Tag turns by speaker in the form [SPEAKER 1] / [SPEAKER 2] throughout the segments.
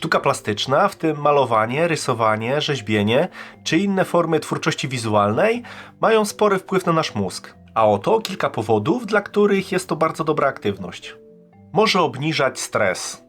[SPEAKER 1] Sztuka plastyczna, w tym malowanie, rysowanie, rzeźbienie czy inne formy twórczości wizualnej, mają spory wpływ na nasz mózg. A oto kilka powodów, dla których jest to bardzo dobra aktywność. Może obniżać stres.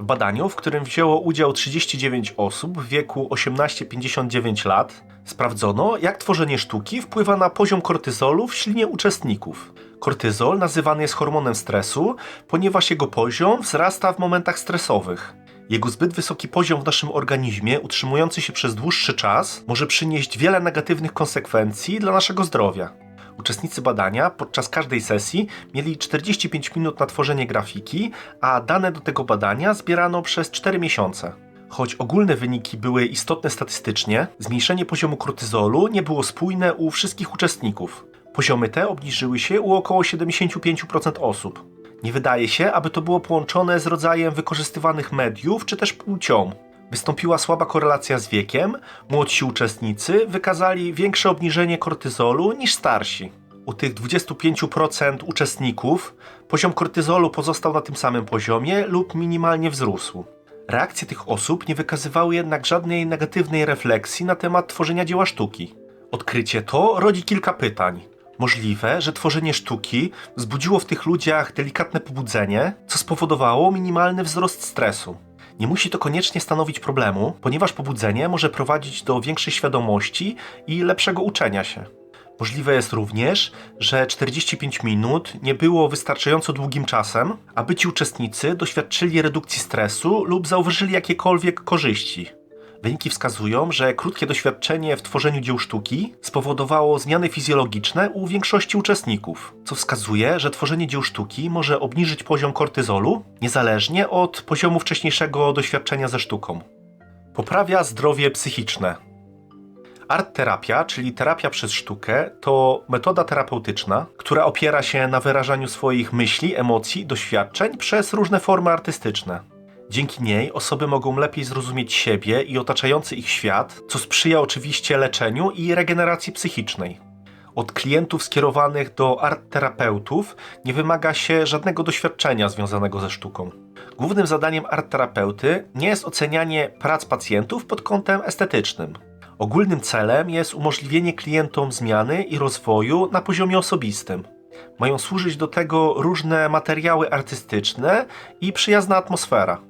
[SPEAKER 1] W badaniu, w którym wzięło udział 39 osób w wieku 18-59 lat, sprawdzono, jak tworzenie sztuki wpływa na poziom kortyzolu w ślinie uczestników. Kortyzol nazywany jest hormonem stresu, ponieważ jego poziom wzrasta w momentach stresowych. Jego zbyt wysoki poziom w naszym organizmie, utrzymujący się przez dłuższy czas, może przynieść wiele negatywnych konsekwencji dla naszego zdrowia. Uczestnicy badania podczas każdej sesji mieli 45 minut na tworzenie grafiki, a dane do tego badania zbierano przez 4 miesiące. Choć ogólne wyniki były istotne statystycznie, zmniejszenie poziomu kortyzolu nie było spójne u wszystkich uczestników. Poziomy te obniżyły się u około 75% osób. Nie wydaje się, aby to było połączone z rodzajem wykorzystywanych mediów czy też płcią. Wystąpiła słaba korelacja z wiekiem, młodsi uczestnicy wykazali większe obniżenie kortyzolu niż starsi. U tych 25% uczestników poziom kortyzolu pozostał na tym samym poziomie lub minimalnie wzrósł. Reakcje tych osób nie wykazywały jednak żadnej negatywnej refleksji na temat tworzenia dzieła sztuki. Odkrycie to rodzi kilka pytań. Możliwe, że tworzenie sztuki wzbudziło w tych ludziach delikatne pobudzenie, co spowodowało minimalny wzrost stresu. Nie musi to koniecznie stanowić problemu, ponieważ pobudzenie może prowadzić do większej świadomości i lepszego uczenia się. Możliwe jest również, że 45 minut nie było wystarczająco długim czasem, aby ci uczestnicy doświadczyli redukcji stresu lub zauważyli jakiekolwiek korzyści. Wyniki wskazują, że krótkie doświadczenie w tworzeniu dzieł sztuki spowodowało zmiany fizjologiczne u większości uczestników, co wskazuje, że tworzenie dzieł sztuki może obniżyć poziom kortyzolu niezależnie od poziomu wcześniejszego doświadczenia ze sztuką. Poprawia zdrowie psychiczne. Art terapia, czyli terapia przez sztukę, to metoda terapeutyczna, która opiera się na wyrażaniu swoich myśli, emocji, doświadczeń przez różne formy artystyczne. Dzięki niej osoby mogą lepiej zrozumieć siebie i otaczający ich świat, co sprzyja oczywiście leczeniu i regeneracji psychicznej. Od klientów skierowanych do art-terapeutów nie wymaga się żadnego doświadczenia związanego ze sztuką. Głównym zadaniem art-terapeuty nie jest ocenianie prac pacjentów pod kątem estetycznym. Ogólnym celem jest umożliwienie klientom zmiany i rozwoju na poziomie osobistym. Mają służyć do tego różne materiały artystyczne i przyjazna atmosfera.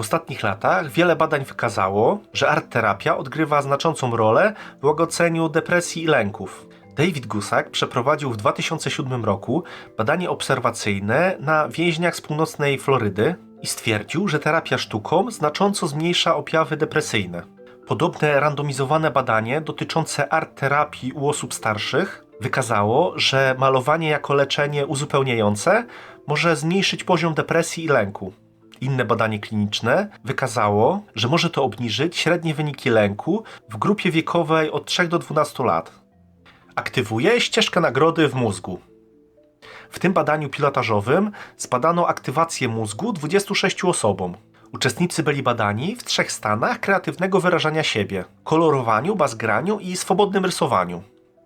[SPEAKER 1] W ostatnich latach wiele badań wykazało, że art-terapia odgrywa znaczącą rolę w łagodzeniu depresji i lęków. David Gusak przeprowadził w 2007 roku badanie obserwacyjne na więźniach z północnej Florydy i stwierdził, że terapia sztuką znacząco zmniejsza objawy depresyjne. Podobne randomizowane badanie dotyczące art-terapii u osób starszych wykazało, że malowanie jako leczenie uzupełniające może zmniejszyć poziom depresji i lęku. Inne badanie kliniczne wykazało, że może to obniżyć średnie wyniki lęku w grupie wiekowej od 3 do 12 lat. Aktywuje ścieżkę nagrody w mózgu. W tym badaniu pilotażowym zbadano aktywację mózgu 26 osobom. Uczestnicy byli badani w trzech stanach kreatywnego wyrażania siebie: kolorowaniu, bazgraniu i swobodnym rysowaniu.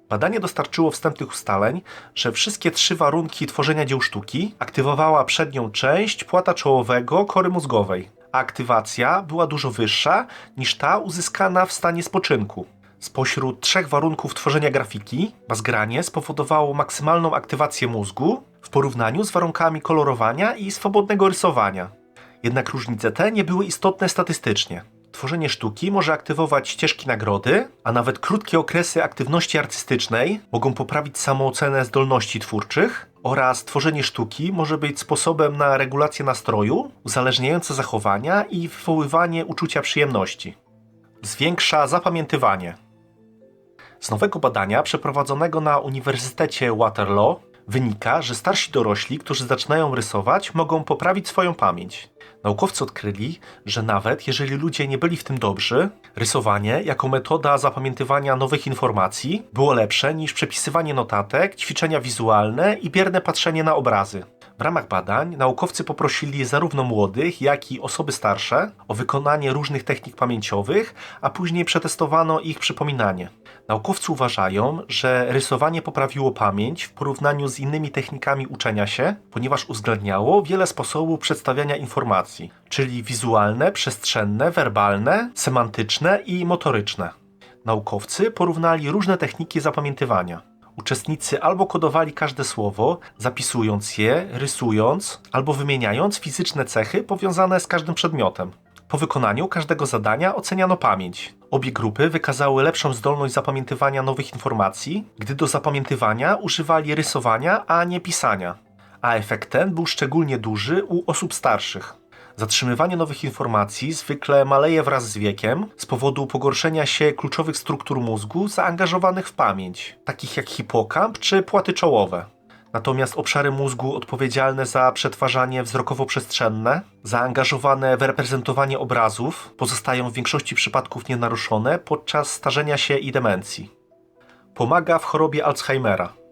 [SPEAKER 1] Badanie dostarczyło wstępnych ustaleń, że wszystkie trzy warunki tworzenia dzieł sztuki aktywowała przednią część płata czołowego kory mózgowej, a aktywacja była dużo wyższa niż ta uzyskana w stanie spoczynku. Spośród trzech warunków tworzenia grafiki, bazgranie spowodowało maksymalną aktywację mózgu w porównaniu z warunkami kolorowania i swobodnego rysowania. Jednak różnice te nie były istotne statystycznie. Tworzenie sztuki może aktywować ścieżki nagrody, a nawet krótkie okresy aktywności artystycznej mogą poprawić samoocenę zdolności twórczych oraz tworzenie sztuki może być sposobem na regulację nastroju, uzależniające zachowania i wywoływanie uczucia przyjemności. Zwiększa zapamiętywanie. Z nowego badania przeprowadzonego na Uniwersytecie Waterloo wynika, że starsi dorośli, którzy zaczynają rysować, mogą poprawić swoją pamięć. Naukowcy odkryli, że nawet jeżeli ludzie nie byli w tym dobrzy, rysowanie jako metoda zapamiętywania nowych informacji było lepsze niż przepisywanie notatek, ćwiczenia wizualne i bierne patrzenie na obrazy. W ramach badań naukowcy poprosili zarówno młodych, jak i osoby starsze o wykonanie różnych technik pamięciowych, a później przetestowano ich przypominanie. Naukowcy uważają, że rysowanie poprawiło pamięć w porównaniu z innymi technikami uczenia się, ponieważ uwzględniało wiele sposobów przedstawiania informacji, czyli wizualne, przestrzenne, werbalne, semantyczne i motoryczne. Naukowcy porównali różne techniki zapamiętywania. Uczestnicy albo kodowali każde słowo, zapisując je, rysując, albo wymieniając fizyczne cechy powiązane z każdym przedmiotem. Po wykonaniu każdego zadania oceniano pamięć. Obie grupy wykazały lepszą zdolność zapamiętywania nowych informacji, gdy do zapamiętywania używali rysowania, a nie pisania. A efekt ten był szczególnie duży u osób starszych. Zatrzymywanie nowych informacji zwykle maleje wraz z wiekiem z powodu pogorszenia się kluczowych struktur mózgu zaangażowanych w pamięć, takich jak hipokamp czy płaty czołowe. Natomiast obszary mózgu odpowiedzialne za przetwarzanie wzrokowo-przestrzenne, zaangażowane w reprezentowanie obrazów, pozostają w większości przypadków nienaruszone podczas starzenia się i demencji. Pomaga w chorobie Alzheimera.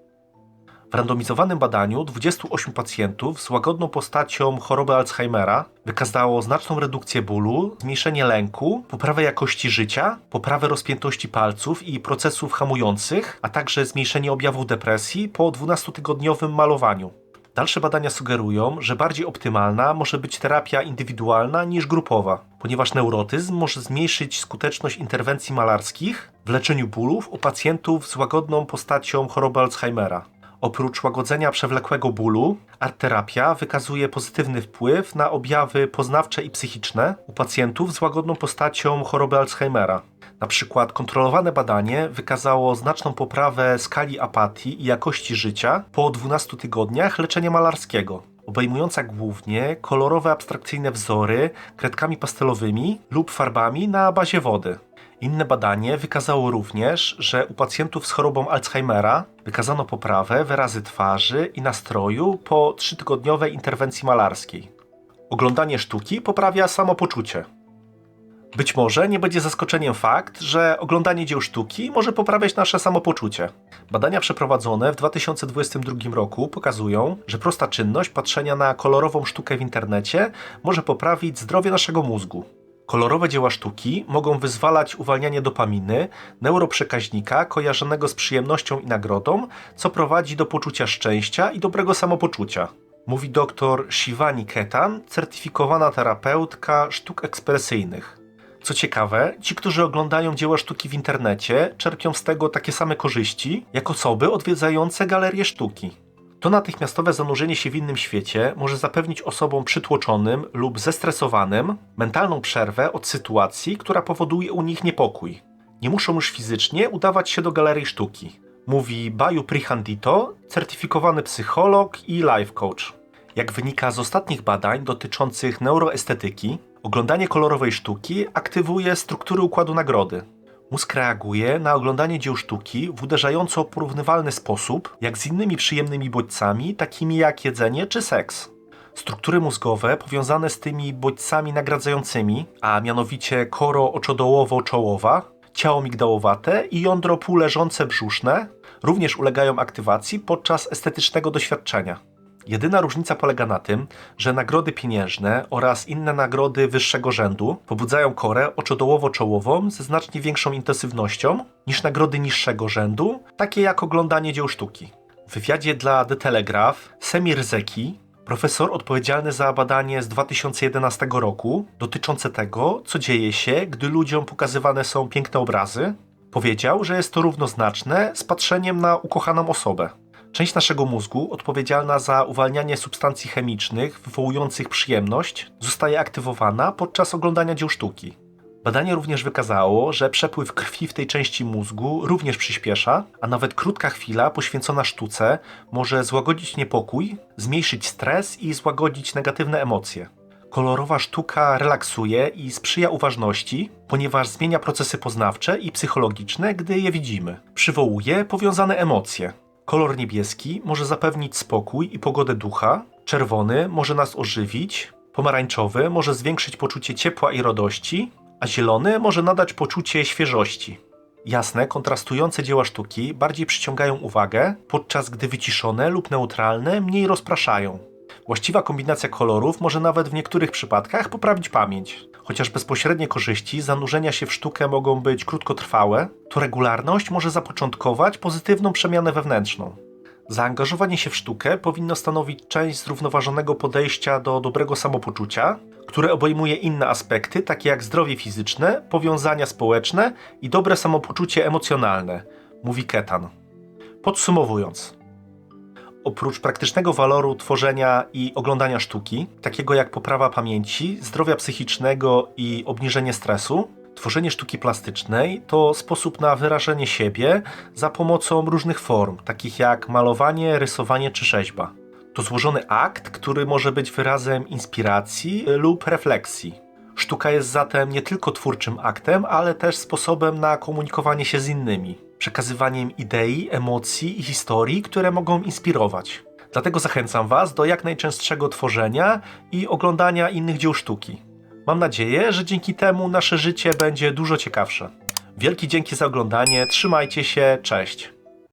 [SPEAKER 1] W randomizowanym badaniu 28 pacjentów z łagodną postacią choroby Alzheimera wykazało znaczną redukcję bólu, zmniejszenie lęku, poprawę jakości życia, poprawę rozpiętości palców i procesów hamujących, a także zmniejszenie objawów depresji po 12-tygodniowym malowaniu. Dalsze badania sugerują, że bardziej optymalna może być terapia indywidualna niż grupowa, ponieważ neurotyzm może zmniejszyć skuteczność interwencji malarskich w leczeniu bólów u pacjentów z łagodną postacią choroby Alzheimera. Oprócz łagodzenia przewlekłego bólu, artterapia wykazuje pozytywny wpływ na objawy poznawcze i psychiczne u pacjentów z łagodną postacią choroby Alzheimera. Na przykład kontrolowane badanie wykazało znaczną poprawę skali apatii i jakości życia po 12 tygodniach leczenia malarskiego, obejmująca głównie kolorowe abstrakcyjne wzory kredkami pastelowymi lub farbami na bazie wody. Inne badanie wykazało również, że u pacjentów z chorobą Alzheimera wykazano poprawę wyrazy twarzy i nastroju po trzytygodniowej interwencji malarskiej. Oglądanie sztuki poprawia samopoczucie. Być może nie będzie zaskoczeniem fakt, że oglądanie dzieł sztuki może poprawiać nasze samopoczucie. Badania przeprowadzone w 2022 roku pokazują, że prosta czynność patrzenia na kolorową sztukę w internecie może poprawić zdrowie naszego mózgu. Kolorowe dzieła sztuki mogą wyzwalać uwalnianie dopaminy, neuroprzekaźnika kojarzonego z przyjemnością i nagrodą, co prowadzi do poczucia szczęścia i dobrego samopoczucia. Mówi dr Shivani Ketan, certyfikowana terapeutka sztuk ekspresyjnych. Co ciekawe, ci, którzy oglądają dzieła sztuki w internecie, czerpią z tego takie same korzyści, jak osoby odwiedzające galerie sztuki. To natychmiastowe zanurzenie się w innym świecie może zapewnić osobom przytłoczonym lub zestresowanym mentalną przerwę od sytuacji, która powoduje u nich niepokój. Nie muszą już fizycznie udawać się do galerii sztuki. Mówi Bayu Prihandito, certyfikowany psycholog i life coach. Jak wynika z ostatnich badań dotyczących neuroestetyki, oglądanie kolorowej sztuki aktywuje struktury układu nagrody. Mózg reaguje na oglądanie dzieł sztuki w uderzająco porównywalny sposób, jak z innymi przyjemnymi bodźcami, takimi jak jedzenie czy seks. Struktury mózgowe powiązane z tymi bodźcami nagradzającymi, a mianowicie koro oczodołowo-czołowa, ciało migdałowate i jądro półleżące brzuszne, również ulegają aktywacji podczas estetycznego doświadczenia. Jedyna różnica polega na tym, że nagrody pieniężne oraz inne nagrody wyższego rzędu pobudzają korę oczodołowo-czołową ze znacznie większą intensywnością niż nagrody niższego rzędu, takie jak oglądanie dzieł sztuki. W wywiadzie dla The Telegraph Semir Zeki, profesor odpowiedzialny za badanie z 2011 roku dotyczące tego, co dzieje się, gdy ludziom pokazywane są piękne obrazy, powiedział, że jest to równoznaczne z patrzeniem na ukochaną osobę. Część naszego mózgu odpowiedzialna za uwalnianie substancji chemicznych wywołujących przyjemność zostaje aktywowana podczas oglądania dzieł sztuki. Badanie również wykazało, że przepływ krwi w tej części mózgu również przyspiesza, a nawet krótka chwila poświęcona sztuce może złagodzić niepokój, zmniejszyć stres i złagodzić negatywne emocje. Kolorowa sztuka relaksuje i sprzyja uważności, ponieważ zmienia procesy poznawcze i psychologiczne, gdy je widzimy. Przywołuje powiązane emocje. Kolor niebieski może zapewnić spokój i pogodę ducha, czerwony może nas ożywić, pomarańczowy może zwiększyć poczucie ciepła i radości, a zielony może nadać poczucie świeżości. Jasne, kontrastujące dzieła sztuki bardziej przyciągają uwagę, podczas gdy wyciszone lub neutralne mniej rozpraszają. Właściwa kombinacja kolorów może nawet w niektórych przypadkach poprawić pamięć. Chociaż bezpośrednie korzyści zanurzenia się w sztukę mogą być krótkotrwałe, to regularność może zapoczątkować pozytywną przemianę wewnętrzną. Zaangażowanie się w sztukę powinno stanowić część zrównoważonego podejścia do dobrego samopoczucia, które obejmuje inne aspekty, takie jak zdrowie fizyczne, powiązania społeczne i dobre samopoczucie emocjonalne, mówi Ketan. Podsumowując, oprócz praktycznego waloru tworzenia i oglądania sztuki, takiego jak poprawa pamięci, zdrowia psychicznego i obniżenie stresu, tworzenie sztuki plastycznej to sposób na wyrażenie siebie za pomocą różnych form, takich jak malowanie, rysowanie czy rzeźba. To złożony akt, który może być wyrazem inspiracji lub refleksji. Sztuka jest zatem nie tylko twórczym aktem, ale też sposobem na komunikowanie się z innymi, przekazywaniem idei, emocji i historii, które mogą inspirować. Dlatego zachęcam Was do jak najczęstszego tworzenia i oglądania innych dzieł sztuki. Mam nadzieję, że dzięki temu nasze życie będzie dużo ciekawsze. Wielki dzięki za oglądanie, trzymajcie się, cześć!